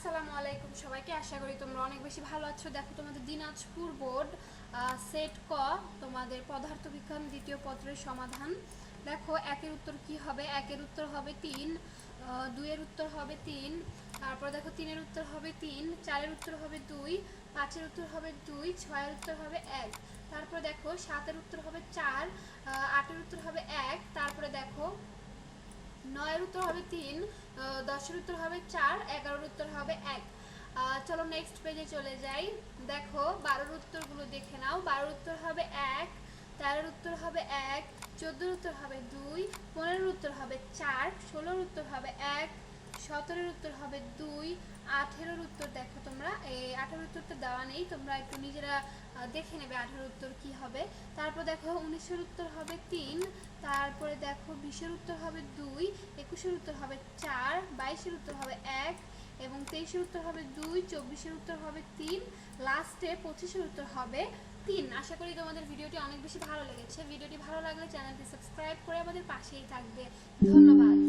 আসসালামু আলাইকুম সবাইকে। আশা করি তোমরা অনেক বেশি ভালো আছো। দেখো, তোমাদের দিনাজপুর বোর্ড সেট ক, তোমাদের পদার্থ বিজ্ঞান দ্বিতীয় পত্রের সমাধান। দেখো, একের উত্তর কি হবে? একের উত্তর হবে তিন দুইয়ের উত্তর হবে তিন, তারপর দেখো, তিনের উত্তর হবে তিন, চারের উত্তর হবে দুই, পাঁচের উত্তর হবে দুই, ছয়ের উত্তর হবে এক। তারপর দেখো, সাতের উত্তর হবে চার আটের উত্তর হবে এক দেখো নয়ের উত্তর হবে তিন দশের উত্তর হবে চার, এগারোর উত্তর হবে এক। চলো নেক্সট পেজে চলে যাই। দেখো, বারোর উত্তরগুলো দেখে নাও। বারোর উত্তর হবে এক, তেরোর উত্তর হবে এক, চোদ্দোর উত্তর হবে দুই, পনেরোর উত্তর হবে চার, ষোলোর উত্তর হবে এক, সতেরোর উত্তর হবে দুই, আঠেরোর উত্তর দেখো তোমরা। এই উত্তরটা দেওয়া নেই। তোমরা একটু নিজেরা দেখে নেবে আঠেরোর উত্তর কি হবে। তারপর দেখো উনিশের উত্তর হবে তিন, তারপরে দেখো বিশের উত্তর হবে দুই, একুশের উত্তর হবে চার, বাইশের উত্তর হবে এক এবং তেইশের উত্তর হবে দুই, চব্বিশের উত্তর হবে তিন, লাস্টে পঁচিশের উত্তর হবে তিন। আশা করি তোমাদের ভিডিওটি অনেক বেশি ভালো লেগেছে। ভিডিওটি ভালো লাগলে চ্যানেলটি সাবস্ক্রাইব করে আমাদের পাশেই থাকবে। ধন্যবাদ।